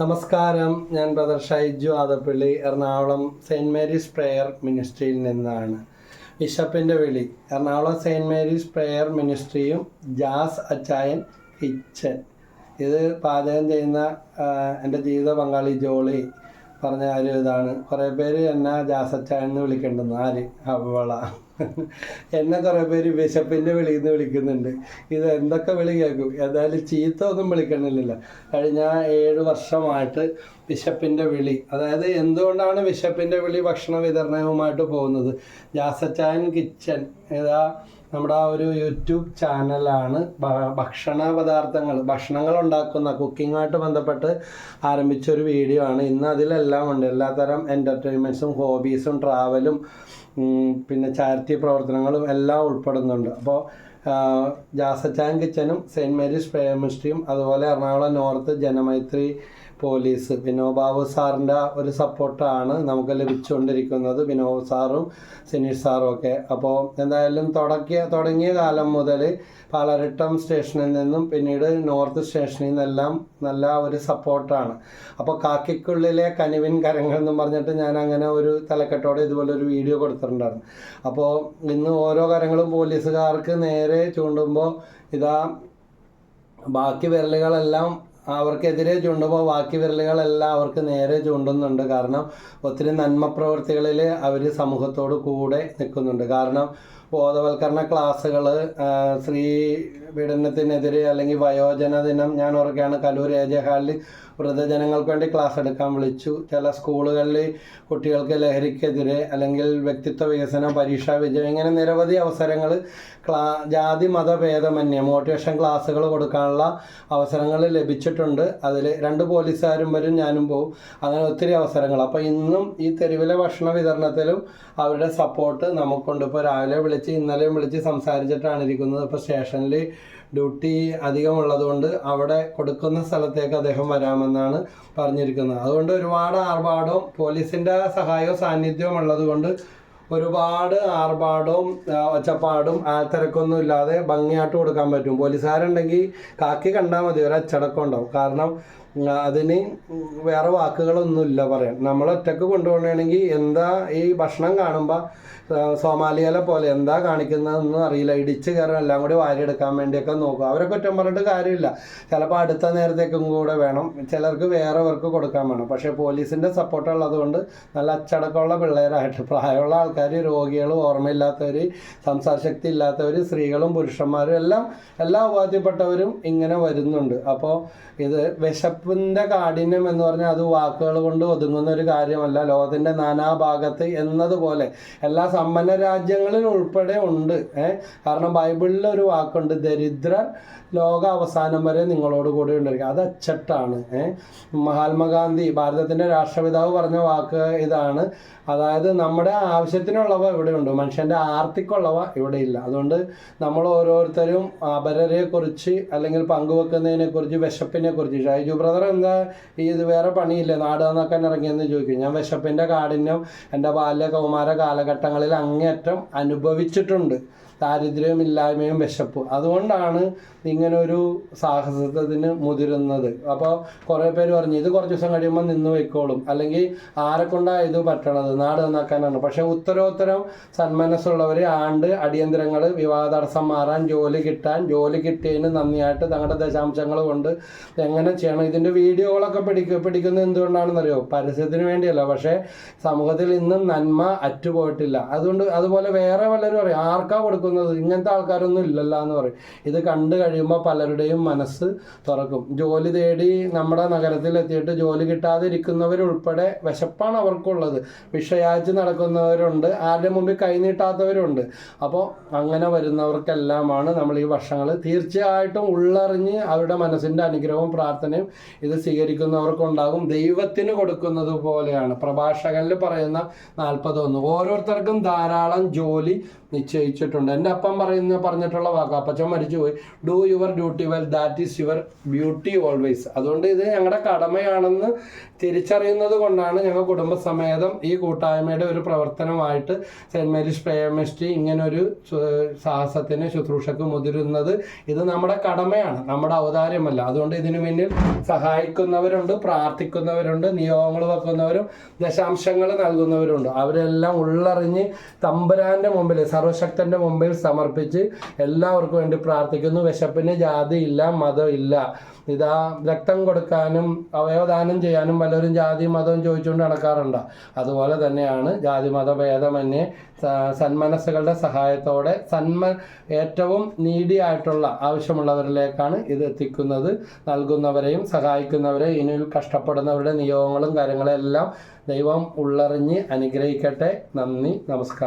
നമസ്കാരം. ഞാൻ brother Shaiju Adappally Ernakulam Saint Mary's prayer മിനിസ്ട്രിയിൽ നിന്നാണ്. ബിഷപ്പിന്റെ വിളി എറണാകുളം സെയിന്റ് മേരീസ് പ്രെയർ മിനിസ്ട്രിയും ജാസ് അച്ചായൻ കിച്ചൻ. ഇത് പാചകം ചെയ്യുന്ന എന്റെ ജീവിത പങ്കാളി ജോളി. പറഞ്ഞ കാര്യം ഇതാണ്. കുറേ പേര് എന്നാ ജാസച്ച എന്ന് വിളിക്കേണ്ടെന്ന്. ആര്? അവള. എന്നെ കുറേ പേര് ബിഷപ്പിന്റെ വിളിയിൽ വിളിക്കുന്നുണ്ട്. ഇത് എന്തൊക്കെ വിളി കേൾക്കും? ഏതായാലും ചീത്ത ഒന്നും വിളിക്കണില്ല കഴിഞ്ഞ ഏഴ് വർഷമായിട്ട് ബിഷപ്പിന്റെ വിളി. അതായത് എന്തുകൊണ്ടാണ് ബിഷപ്പിന്റെ വിളി ഭക്ഷണ വിതരണവുമായിട്ട് പോകുന്നത്? ജാസച്ചായൻ കിച്ചൻ ഇതാ നമ്മുടെ ആ ഒരു യൂട്യൂബ് ചാനലാണ് ഭക്ഷണ പദാർത്ഥങ്ങൾ ഭക്ഷണങ്ങൾ ഉണ്ടാക്കുന്ന കുക്കിങ്ങുമായിട്ട് ബന്ധപ്പെട്ട് ആരംഭിച്ച ഒരു വീഡിയോ ആണ്. ഇന്ന് അതിലെല്ലാം ഉണ്ട്. എല്ലാത്തരം എന്റർടൈൻമെന്റ്സും ഹോബീസും ട്രാവലും പിന്നെ ചാരിറ്റി പ്രവർത്തനങ്ങളും എല്ലാം ഉൾപ്പെടുന്നുണ്ട്. അപ്പോൾ ജാസച്ചാൻ കിച്ചനും സെയിന്റ് മേരീസ് പ്രേയർ മിനിസ്ട്രിയും അതുപോലെ എറണാകുളം നോർത്ത് ജനമൈത്രി പോലീസ്. വിനോദ് ബാബു സാറിന്റെ ഒരു സപ്പോർട്ടാണ് നമുക്ക് ലഭിച്ചുകൊണ്ടിരിക്കുന്നത്. വിനോദ് സാറും സിനീഷ് സാറും ഒക്കെ. അപ്പോൾ എന്തായാലും തുടക്കിയ തുടങ്ങിയ കാലം മുതൽ പാലരട്ടം സ്റ്റേഷനിൽ നിന്നും പിന്നീട് നോർത്ത് സ്റ്റേഷനിൽ നിന്നെല്ലാം നല്ല ഒരു സപ്പോർട്ടാണ്. അപ്പോൾ കാക്കിക്കുള്ളിലെ കനിവിൻ കരങ്ങൾ എന്നും പറഞ്ഞിട്ട് ഞാൻ അങ്ങനെ ഒരു തലക്കെട്ടോടെ ഇതുപോലെ ഒരു വീഡിയോ കൊടുത്തിട്ടുണ്ടായിരുന്നു. അപ്പോൾ ഇന്ന് ഓരോ കരങ്ങളും പോലീസുകാർക്ക് നേരെ ചൂണ്ടുമ്പോൾ ഇതാ ബാക്കി വിരലുകളെല്ലാം അവർക്കെതിരെ ചൂണ്ടുമ്പോൾ ബാക്കി വിരലുകളെല്ലാം അവർക്ക് നേരെ ചൂണ്ടുന്നുണ്ട്. കാരണം ഒത്തിരി നന്മ പ്രവൃത്തികളിൽ അവർ സമൂഹത്തോട് കൂടെ നിൽക്കുന്നുണ്ട്. കാരണം ബോധവൽക്കരണ ക്ലാസ്സുകൾ സ്ത്രീ പീഡനത്തിനെതിരെ അല്ലെങ്കിൽ വയോജന ദിനം ഞാൻ ഓർക്കുകയാണ് കലൂർ എ ജെ ഹാളിൽ വൃദ്ധജനങ്ങൾക്ക് വേണ്ടി ക്ലാസ് എടുക്കാൻ വിളിച്ചു. ചില സ്കൂളുകളിൽ കുട്ടികൾക്ക് ലഹരിക്കെതിരെ അല്ലെങ്കിൽ വ്യക്തിത്വ വികസനം പരീക്ഷാ വിജയം ഇങ്ങനെ നിരവധി അവസരങ്ങൾ ക്ലാ ജാതി മതഭേദമന്യേ മോട്ടിവേഷൻ ക്ലാസ്സുകൾ കൊടുക്കാനുള്ള അവസരങ്ങൾ ലഭിച്ചിട്ടുണ്ട് അതിൽ രണ്ട് പോലീസുകാരും വരും ഞാനും പോവും. അങ്ങനെ ഒത്തിരി അവസരങ്ങൾ. അപ്പോൾ ഇന്നും ഈ തെരുവിലെ ഭക്ഷണ വിതരണത്തിലും അവരുടെ സപ്പോർട്ട് നമുക്കുണ്ട്. ഇപ്പോൾ രാവിലെ വിളിച്ച് ഇന്നലെയും വിളിച്ച് സംസാരിച്ചിട്ടാണ് ഇരിക്കുന്നത്. ഇപ്പോൾ സ്റ്റേഷനിൽ ഡ്യൂട്ടി അധികമുള്ളതുകൊണ്ട് അവിടെ കൊടുക്കുന്ന സ്ഥലത്തേക്ക് അദ്ദേഹം വരാമെന്നാണ് പറഞ്ഞിരിക്കുന്നത്. അതുകൊണ്ട് ഒരുപാട് ആർഭാടവും പോലീസിന്റെ സഹായവും സാന്നിധ്യവും ഉള്ളതുകൊണ്ട് ഒരുപാട് ആർഭാടവും ഒച്ചപ്പാടും ആൾത്തിരക്കൊന്നും ഇല്ലാതെ ഭംഗിയായിട്ട് കൊടുക്കാൻ പറ്റും. പോലീസുകാരുണ്ടെങ്കിൽ കാക്കി കണ്ടാൽ മതി ഒരു അച്ചടക്കം ഉണ്ടാവും. കാരണം അതിന് വേറെ വാക്കുകളൊന്നുമില്ല പറയാൻ. നമ്മൾ ഒറ്റയ്ക്ക് കൊണ്ടുപോകണമെങ്കിൽ എന്താ ഈ ഭക്ഷണം കാണുമ്പോൾ സോമാലിയയിലെ പോലെ എന്താ കാണിക്കുന്നതെന്നും അറിയില്ല. ഇടിച്ച് കയറും എല്ലാം കൂടി വാരിയെടുക്കാൻ വേണ്ടിയൊക്കെ നോക്കും. അവരൊക്കെ കുറ്റം പറഞ്ഞിട്ട് കാര്യമില്ല. ചിലപ്പോൾ അടുത്ത നേരത്തേക്കും കൂടെ വേണം. ചിലർക്ക് വേറെ വർക്ക് കൊടുക്കാൻ വേണം. പക്ഷേ പോലീസിന്റെ സപ്പോർട്ട് ഉള്ളതുകൊണ്ട് നല്ല അച്ചടക്കമുള്ള പിള്ളേരായിട്ട് പ്രായമുള്ള ആൾക്കാർ രോഗികൾ ഓർമ്മയില്ലാത്തവർ സംസാരശക്തി ഇല്ലാത്തവർ സ്ത്രീകളും പുരുഷന്മാരും എല്ലാം എല്ലാ ഉപാധിപ്പെട്ടവരും ഇങ്ങനെ വരുന്നുണ്ട്. അപ്പോൾ ഇത് വിശപ്പിന്റെ കാഠിന്യം എന്ന് പറഞ്ഞാൽ അത് വാക്കുകൾ കൊണ്ട് ഒതുങ്ങുന്ന ഒരു കാര്യമല്ല. ലോകത്തിന്റെ നാനാഭാഗത്ത് എന്നതുപോലെ എല്ലാ സമ്പന്ന രാജ്യങ്ങളിൽ ഉൾപ്പെടെ ഉണ്ട്. ഏഹ് കാരണം ബൈബിളിൽ ഒരു വാക്കുണ്ട് ദരിദ്രർ ലോക അവസാനം വരെ നിങ്ങളോട് കൂടെ ഉണ്ടായിരിക്കും. അത് അച്ചട്ടാണ്. ഏഹ് മഹാത്മാഗാന്ധി ഭാരതത്തിന്റെ രാഷ്ട്രപിതാവ് പറഞ്ഞ വാക്ക് ഇതാണ്. അതായത് നമ്മുടെ ആവശ്യത്തിനുള്ളവ ഇവിടെ ഉണ്ട്. മനുഷ്യന്റെ ആർത്തിക്കുള്ളവ ഇവിടെ ഇല്ല. അതുകൊണ്ട് നമ്മൾ ഓരോരുത്തരും അപരരെ കുറിച്ച് അല്ലെങ്കിൽ പങ്കുവെക്കുന്നതിനെ കുറിച്ച് വിശപ്പിനെ കുറിച്ച് ഷൈജു ബ്രദർ എന്താ ഈ ഇത് വേറെ പണിയില്ലേ നാട് നന്നാക്കാൻ ഇറങ്ങിയെന്ന് ചോദിക്കും. ഞാൻ വിശപ്പിന്റെ കാഠിന്യം എന്റെ ബാല്യ കൗമാര കാലഘട്ടങ്ങളിൽ അങ്ങേയറ്റം അനുഭവിച്ചിട്ടുണ്ട്. ദാരിദ്ര്യവും ഇല്ലായ്മയും വിശപ്പ്. അതുകൊണ്ടാണ് ഇങ്ങനെ ഒരു സാഹസത്തിന് മുതിരുന്നത്. അപ്പോൾ കുറേ പേര് പറഞ്ഞു ഇത് കുറച്ച് ദിവസം കഴിയുമ്പോൾ നിന്ന് വെക്കോളും അല്ലെങ്കിൽ ആരെ കൊണ്ടാണ് ഇത് പറ്റണത്? നാട് നന്നാക്കാനാണ്. പക്ഷേ ഉത്തരോത്തരം സന്മനസ്സുള്ളവർ ആണ്ട് അടിയന്തരങ്ങൾ വിവാഹ തടസ്സം മാറാൻ ജോലി കിട്ടാൻ ജോലി കിട്ടിയതിന് നന്ദിയായിട്ട് തങ്ങളുടെ ദശാംശങ്ങൾ കൊണ്ട് എങ്ങനെ ചെയ്യണം? ഇതിന്റെ വീഡിയോകളൊക്കെ പിടിക്കുക പിടിക്കുന്നത് എന്തുകൊണ്ടാണെന്നറിയോ? പരസ്യത്തിന് വേണ്ടിയല്ല. പക്ഷേ സമൂഹത്തിൽ ഇന്നും നന്മ അറ്റുപോയിട്ടില്ല. അതുകൊണ്ട് അതുപോലെ വേറെ പലരും പറയും ആർക്കാ കൊടുക്കുന്നത്? ഇങ്ങനത്തെ ആൾക്കാരൊന്നും ഇല്ലല്ല എന്ന് പറയും. ഇത് കണ്ടു കഴിയുമ്പോൾ പലരുടെയും മനസ്സ് തുറക്കും. ജോലി തേടി നമ്മുടെ നഗരത്തിൽ എത്തിയിട്ട് ജോലി കിട്ടാതെ ഇരിക്കുന്നവരുൾപ്പെടെ വിശപ്പാണ് അവർക്കുള്ളത്. വിഷയാഴ്ച നടക്കുന്നവരുണ്ട്. ആരുടെ മുമ്പിൽ കൈനീട്ടാത്തവരുണ്ട് അപ്പോൾ അങ്ങനെ വരുന്നവർക്കെല്ലാമാണ് നമ്മൾ ഈ വർഷങ്ങൾ തീർച്ചയായിട്ടും ഉള്ളറിഞ്ഞ് അവരുടെ മനസ്സിന്റെ അനുഗ്രഹവും പ്രാർത്ഥനയും ഇത് സ്വീകരിക്കുന്നവർക്കുണ്ടാകും. ദൈവത്തിന് കൊടുക്കുന്നത് പോലെയാണ്. പ്രഭാഷകനിൽ പറയുന്ന നാൽപ്പതൊന്ന് ഓരോരുത്തർക്കും ധാരാളം ജോലി നിശ്ചയിച്ചിട്ടുണ്ട്. എന്റെ അപ്പം പറയുന്ന പറഞ്ഞിട്ടുള്ള വാക്ക്. അപ്പച്ചൻ മരിച്ചുപോയി. Do your duty well that is your beauty always അതുകൊണ്ട് ഇത് ഞങ്ങളുടെ കടമയാണെന്ന് തിരിച്ചറിയുന്നത് കൊണ്ടാണ് ഞങ്ങൾ കുടുംബസമേതം ഈ കൂട്ടായ്മയുടെ ഒരു പ്രവർത്തനമായിട്ട് സെന്റ് മേരീസ് പ്രേമിസ്റ്റി ഇങ്ങനൊരു സാഹസത്തിന് ശുശ്രൂഷക്ക് മുതിരുന്നത് ഇത് നമ്മുടെ കടമയാണ് നമ്മുടെ ഔദാര്യമല്ല. അതുകൊണ്ട് ഇതിനു മുന്നിൽ സഹായിക്കുന്നവരുണ്ട് പ്രാർത്ഥിക്കുന്നവരുണ്ട് നിയോഗങ്ങൾ വെക്കുന്നവരും ദശാംശങ്ങൾ നൽകുന്നവരുണ്ട്. അവരെല്ലാം ഉള്ളറിഞ്ഞ് തമ്പുരാന്റെ മുമ്പിൽ സർവശക്തന്റെ മുമ്പിൽ സമർപ്പിച്ച് എല്ലാവർക്കും വേണ്ടി പ്രാർത്ഥിക്കുന്നു. വിശപ്പിന് ജാതി ഇല്ല മതം ഇല്ല. ഇതാ രക്തം കൊടുക്കാനും അവയവദാനം ചെയ്യാനും പലരും ജാതി മതവും ചോദിച്ചുകൊണ്ട് നടക്കാറുണ്ട്. അതുപോലെ തന്നെയാണ് ജാതി മത ഭേദമന്യേ സന്മനസ്സുകളുടെ സഹായത്തോടെ സന്മ ഏറ്റവും നീഡിയായിട്ടുള്ള ആവശ്യമുള്ളവരിലേക്കാണ് ഇത് എത്തിക്കുന്നത്. നൽകുന്നവരെയും സഹായിക്കുന്നവരെയും ഇനിയിൽ കഷ്ടപ്പെടുന്നവരുടെ നിയോഗങ്ങളും കാര്യങ്ങളെല്ലാം ദൈവം ഉള്ളറിഞ്ഞ് അനുഗ്രഹിക്കട്ടെ. നന്ദി നമസ്കാരം.